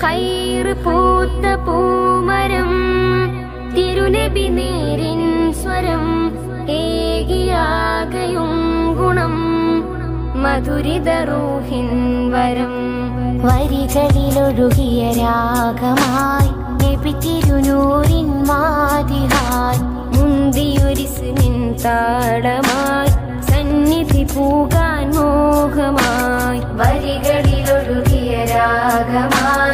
Higher പൂത്ത പൂമരം തിരുനബി നേരിൻ സ്വരം ഏകിയാകയും ഗുണം മധുരിത റൂഹിൻ വരം. വരികളിലൊഴുകിയ രാഗമായി നബി തിരുനൂറിൻ മാതിഹായി മുന്തിയൊരിസിനിൻ താളമായി സന്നിധി പൂകാൻ മോഹമായി. വരികളിലൊഴുകിയ രാഗമായി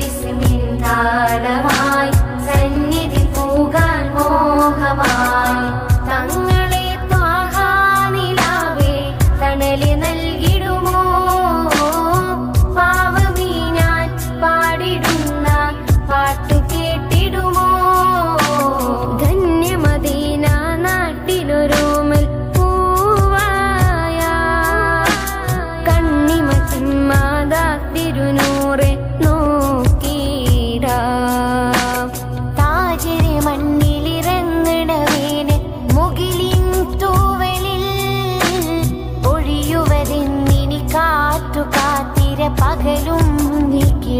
സിമിൻ താളമായി സന്നിധി പോകാൻ മോഹമായി. തങ്ങളെ ത്വാഹാനിലാവേ തണൽ നൽകിടുമോ? പാവമീ ഞാൻ പാടിടുന്ന പാട്ടു കേട്ടിടുമോ? ധന്യമദീന നാട്ടിലൊരുമൽ പൂവായ. കണ്ണിമച്ചും മാതാ തിരുനൂറെ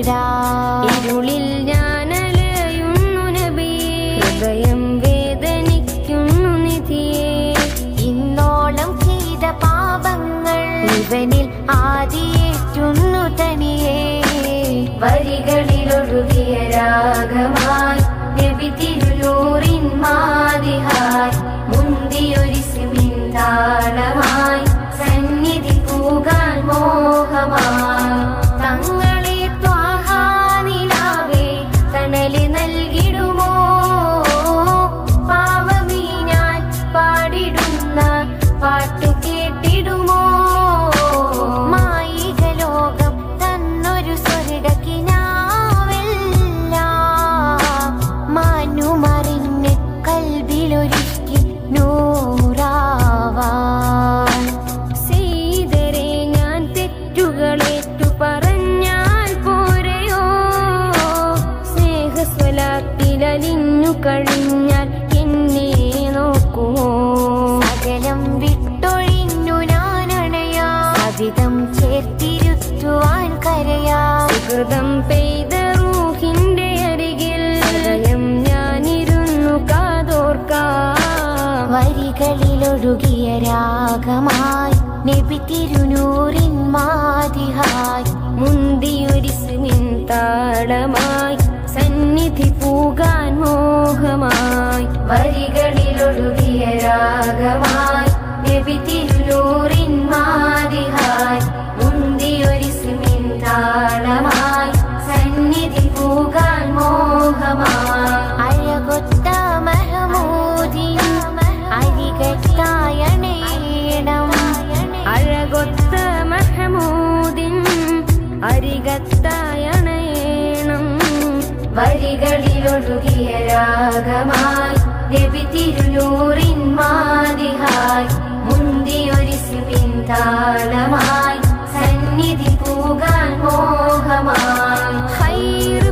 നീക്കിടാ ഇരുളിൽ ഞാനലയുന്നു നബി. ഹൃദയം വേദനിക്കുന്നു നിധിയേ. ഇന്നോളം ചെയ്ത പാപങ്ങൾ ഇവനിൽ ആദിയേറ്റുന്നു തനിയേ. വരികളിലൊഴുകിയ രാഗമായി തണൽ നൽകിടുമോ കരയാ സുഹൃതം പെയ്ത റൂഹിന്റെ അരികിൽ ഹൃദയം ഞാനിരുന്നു കാതോർക്കാം. വരികളിലൊഴുകിയ രാഗമായി നബി തിരുനൂറിൻ മാതിഹായി മുന്തിയൊരിസിനിൻ താളമായി സന്നിധി പൂകാൻ മോഹമായി. വരികളിലൊഴുകിയ രാഗമായി നബി തിരുനൂറിൻ വരികളിലൊഴുകിയ രാഗമായി നബി തിരുനൂറിൻ മാതിഹായി മുന്തിയൊരു പിന്താളമായി താളമായി സന്നിധി പോകാൻ മോഹമായി. ഹൈർ